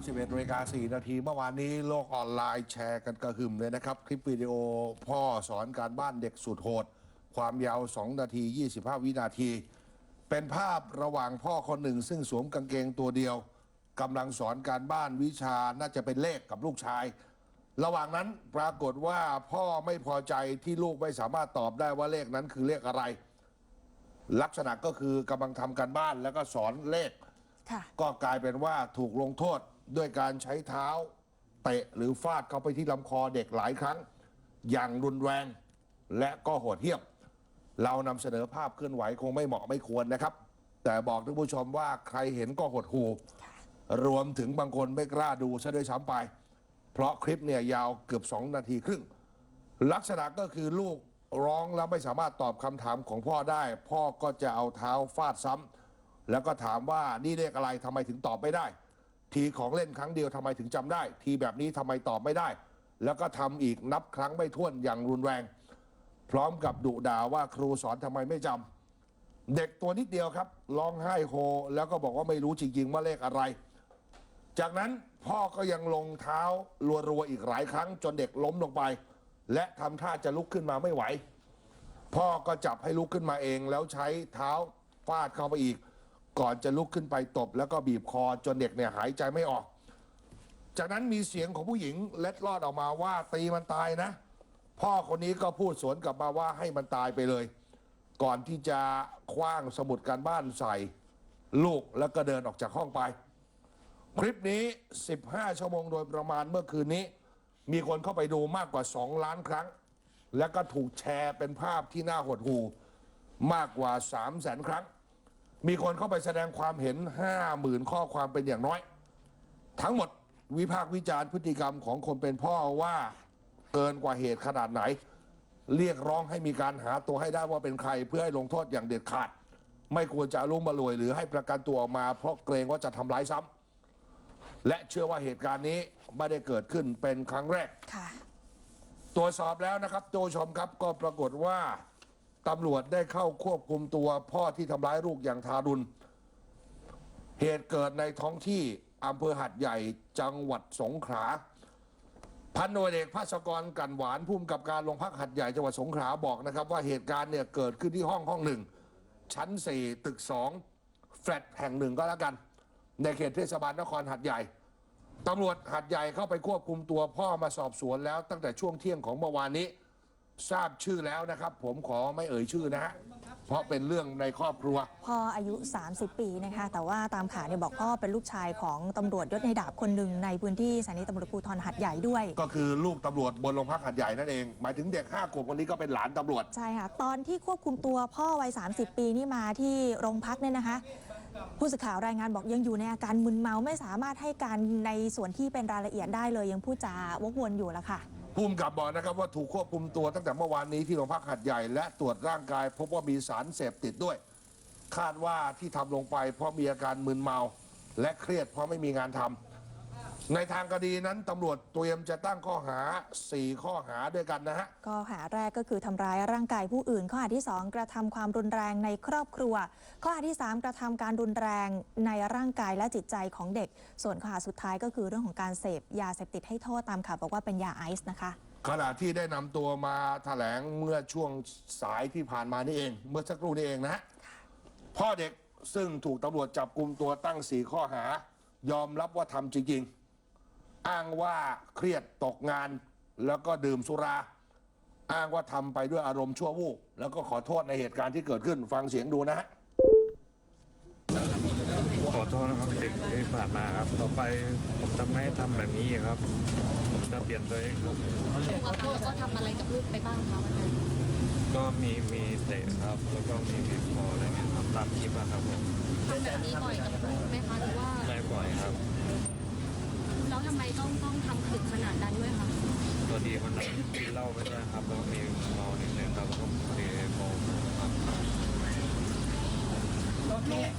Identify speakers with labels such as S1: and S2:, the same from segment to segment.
S1: 31นาฬิกา4นาทีเมื่อวานนี้โลกออนไลน์แชร์กันกระหึ่มเลยนะครับ คลิปวิดีโอพ่อสอนการบ้านเด็กสุดโหด ความยาว 2 นาที 25 วินาที เป็นภาพระหว่างพ่อคนหนึ่ง ซึ่งสวมกางเกงตัวเดียวกำลังสอนการบ้านวิชาน่าจะเป็นเลขกับลูกชาย ระหว่างนั้นปรากฏว่าพ่อไม่พอใจที่ลูกไม่สามารถตอบได้ว่าเลขนั้นคือเลขอะไร ลักษณะก็คือกำลังทำการบ้านแล้วก็สอนเลข
S2: ค่ะ
S1: ก็กลายเป็นว่าถูกลงโทษ ด้วยการใช้เท้าเตะหรือฟาดเข้าไปที่ลำคอเด็กหลายครั้ง อย่างรุนแรงและก็โหดเหี้ยม เรานำเสนอภาพเคลื่อนไหวคงไม่เหมาะไม่ควรนะครับ แต่บอกท่านผู้ชมว่าใครเห็นก็หดหูรวมถึงบางคนไม่กล้าดูซะด้วยซ้ำไป เพราะคลิปเนี่ยยาวเกือบ 2 นาทีครึ่ง ลักษณะก็คือลูกร้องแล้วไม่สามารถตอบคำถามของพ่อได้ พ่อก็จะเอาเท้าฟาดซ้ำแล้วก็ถามว่านี่เลขอะไรทำไมถึงตอบไม่ได้ ทีของเล่นครั้งเดียวทำไมถึงจำได้ ทีแบบนี้ทำไมตอบไม่ได้ แล้วก็ทำอีกนับครั้งไม่ถ้วนอย่างรุนแรง พร้อมกับดุด่าว่าครูสอนทำไมไม่จำเด็กตัวนิดเดียวครับร้องไห้โฮแล้วก็บอกว่าไม่รู้จริงๆว่าเลขอะไร จากนั้นพ่อก็ยังลงเท้ารัวๆอีกหลายครั้ง จนเด็กล้มลงไป และทำท่าจะลุกขึ้นมาไม่ไหว พ่อก็จับให้ลุกขึ้นมาเองแล้วใช้เท้าฟาดเข้าไปอีก ก่อนจะลุกขึ้นไปตบ แล้วก็บีบคอจนเด็กเนี่ยหายใจไม่ออก จากนั้นมีเสียงของผู้หญิงเล็ดลอดออกมาว่าตีมันตายนะ พ่อคนนี้ก็พูดสวนกลับมาว่าให้มันตายไปเลย ก่อนที่จะคว้างสมุดการบ้านใส่ ลูกแล้วก็เดินออกจากห้องไป คลิปนี้ 15 ชั่วโมงโดยประมาณเมื่อคืนนี้ มีคนเข้าไปดูมากกว่า 2 ล้านครั้ง และก็ถูกแชร์เป็นภาพที่น่าหดหู่มากกว่า 3 0 0แสนครั้ง มีคนเข้าไปแสดงความเห็น 50,000 ข้อความเป็นอย่างน้อย ทั้งหมดวิพากษ์วิจารณ์พฤติกรรมของคนเป็นพ่อว่าเกินกว่าเหตุขนาดไหน เรียกร้องให้มีการหาตัวให้ได้ว่าเป็นใครเพื่อให้ลงโทษอย่างเด็ดขาด ไม่ควรจะอารุ่มมารวยหรือให้ประกันตัวออกมา เพราะเกรงว่าจะทำร้ายซ้ำและเชื่อว่าเหตุการณ์นี้ไม่ได้เกิดขึ้นเป็นครั้งแรก
S2: ค่ะ
S1: ตรวจสอบแล้วนะครับโจชมครับก็ปรากฏว่า ตำรวจได้เข้าควบคุมตัวพ่อที่ทำร้ายลูกอย่างทารุณ เหตุเกิดในท้องที่อำเภอหัดใหญ่จังหวัดสงขลา พันโนเอกภาสกรกันหวานผู้กำกับการโรงพักหัดใหญ่จังหวัดสงขลาบอกนะครับ ว่าเหตุการณ์เนี่ยเกิดขึ้นที่ห้องห้องหนึ่ง ชั้น 4 ตึก 2 แฟลตแห่งหนึ่งก็แล้วกัน ในเขตเทศบาลนครหัดใหญ่ตำรวจหัดใหญ่เข้าไปควบคุมตัวพ่อมาสอบสวนแล้วตั้งแต่ช่วงเที่ยงของเมื่อวานนี้ ทราบชื่อแล้วนะครับ ผมขอไม่เอ่ยชื่อนะฮะเพราะเป็นเรื่องในครอบครัว
S2: พ่ออายุ 30 ปีนะคะ แต่ว่าตามข่าวเนี่ยบอกพ่อเป็นลูกชายของตำรวจยศในดาบคนหนึ่งในพื้นที่สถานีตำรวจภูธรหัดใหญ่ด้วย
S1: ก็คือลูกตำรวจบนโรงพักหัดใหญ่นั่นเองหมายถึงเด็กห้าขวบคนนี้ก็เป็นหลานตำรวจ
S2: ใช่ค่ะ ตอนที่ควบคุมตัวพ่อวัย 30 ปีนี่มาที่โรงพักเนี่ยนะคะ ผู้สื่อข่าวรายงานบอกยังอยู่ในอาการมึนเมาไม่สามารถให้การในส่วนที่เป็นรายละเอียดได้เลยยังพูดจาวกวนอยู่แล้วค่ะ
S1: ภูมิกับบอกนะครับว่าถูกควบคุมตัวตั้งแต่เมื่อวานนี้ที่โรงพักหัดใหญ่และตรวจร่างกาย พบว่ามีสารเสพติดด้วย คาดว่าที่ทำลงไปเพราะมีอาการมึนเมา และเครียดเพราะไม่มีงานทำ ในทางคดีนั้นตำรวจเตรียมจะตั้งข้อหา 4 ข้อหาด้วยกันนะฮะ
S2: ข้อหาแรกก็คือทำร้ายร่างกายผู้อื่น ข้อหาที่ 2 กระทำความรุนแรงในครอบครัว ข้อหาที่ 3 กระทำการรุนแรงในร่างกายและจิตใจของเด็ก ส่วนข้อหาสุดท้ายก็คือเรื่องของการเสพยาเสพติดให้โทษตามข่าวบอกว่าเป็นยาไอซ์นะคะ
S1: ขณะที่ได้นำตัวมาแถลงเมื่อช่วงสายที่ผ่านมานี่เอง เมื่อสักครู่นี้เองนะฮะพ่อเด็กซึ่งถูกตำรวจจับกลุ่มตัวตั้งสี่ข้อหายอมรับว่าทำจริงๆ อ้างว่าเครียดตกงาน แล้วก็ดื่มสุรา อ้างว่าทำไปด้วยอารมณ์ชั่ววูบแล้วก็ขอโทษในเหตุการณ์ที่เกิดขึ้นฟังเสียงดูนะฮะ
S3: ขอโทษนะครับเด็กที่ผ่านมาครับ ต่อไปผมจะไม่ทำแบบนี้ครับผมจะเปลี่ยนตัวเองครับ
S4: แล้วก็ก็ทำอะไรกับลูกไปบ้างคะวันนั้น
S3: ก็มีมีเตะครับ แล้วก็มีบีบคออะไรเงี้ยครับตามคลิปอะครับผม
S4: ทำแบบนี้บ่อยกับลูกไหมคะหรือว่า
S3: ไม่บ่อยครับ
S4: แล้วทำไม ต้องต้องทำถึงขนาดนั้นด้วยคะ
S3: ตัวดีมันกินเหล้าไปด้วยครับแล้วก็มีเมานิดนึงครับแล้วก็พอดีโมโหครับ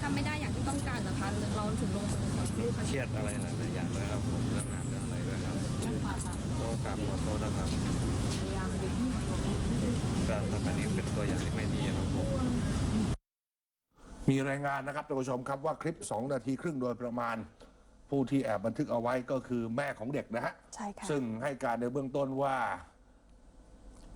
S4: ทำไม่ได้อย่างที่ต้องการนะคะเราถึงลงมือกับลูก
S3: เครียดอะไรหลายๆอย่างเลยครับผมเรื่องงานเรื่องอะไรด้วยครับก็กราบขอโทษนะครับการทำแบบนี้เป็นตัวอย่างที่ไม่ดีครับผม
S1: มีรายงานนะครับท่านผู้ชมครับว่าคลิป 2 นาทีครึ่งโดยประมาณ ผู้ที่แอบบันทึกเอาไว้ก็คือแม่ของเด็กนะฮะ
S2: ใช่ค่ะ
S1: ซึ่งให้การในเบื้องต้นว่า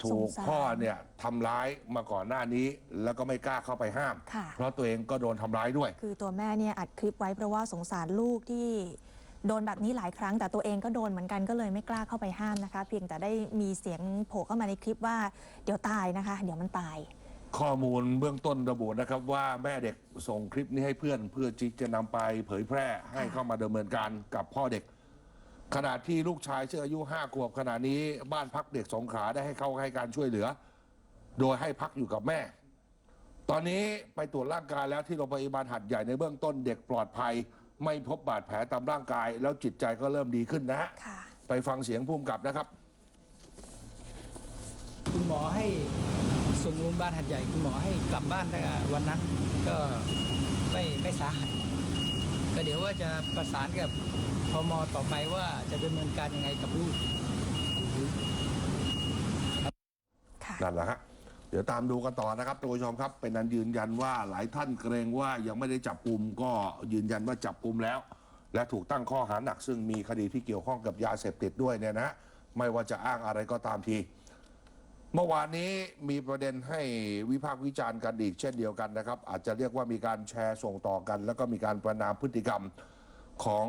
S1: ถูก
S2: สงสาร
S1: พ่อเนี่ยทำร้ายมาก่อนหน้านี้ แล้วก็ไม่กล้าเข้าไปห้าม
S2: ค่ะ
S1: เพราะตัวเองก็โดนทำร้ายด้วย
S2: คือตัวแม่เนี่ยอัดคลิปไว้เพราะว่าสงสารลูกที่โดนแบบนี้หลายครั้ง แต่ตัวเองก็โดนเหมือนกันก็เลยไม่กล้าเข้าไปห้ามนะคะ เพียงแต่ได้มีเสียงโผล่เข้ามาในคลิปว่าเดี๋ยวตายนะคะ เดี๋ยวมันตาย
S1: ข้อมูลเบื้องต้นระบุนะครับ ว่าแม่เด็กส่งคลิปนี้ให้เพื่อน เพื่อที่จะนำไปเผยแพร่ให้เข้ามาดำเนินการกับพ่อเด็ก ขณะที่ลูกชายซึ่งอายุห้าขวบขณะนี้บ้านพักเด็กสงขลาได้ให้เข้าให้การช่วยเหลือ โดยให้พักอยู่กับแม่ ตอนนี้ไปตรวจร่างกายแล้วที่โรงพยาบาลหัดใหญ่ในเบื้องต้นเด็กปลอดภัย ไม่พบบาดแผลตามร่างกาย แล้วจิตใจก็เริ่มดีขึ้นนะฮะ
S2: ค่ะ
S1: ไปฟังเสียงภูมิกับนะครับ
S5: คุณหมอให้ ส่งโรงพยาบาลหัดใหญ่คุณหมอให้กลับบ้านได้วันนั้นก็ไม่ไม่สาหัสก็เดี๋ยวว่าจะประสานกับพมต่อไปว่าจะดำเนินการยังไงกับลูก
S2: ค่ะ
S1: นั่นแหละฮะเดี๋ยวตามดูกันต่อนะครับท่านผู้ชมครับ เป็นนันยืนยันว่าหลายท่านเกรงว่ายังไม่ได้จับกลุ่มก็ยืนยันว่าจับกลุ่มแล้ว และถูกตั้งข้อหาหนักซึ่งมีคดีที่เกี่ยวข้องกับยาเสพติดด้วยเนี่ยนะฮะไม่ว่าจะอ้างอะไรก็ตามที เมื่อวานนี้มีประเด็นให้วิพากษ์วิจารณ์กันอีกเช่นเดียวกันนะครับ อาจจะเรียกว่ามีการแชร์ส่งต่อกัน แล้วก็มีการประนามพฤติกรรมของ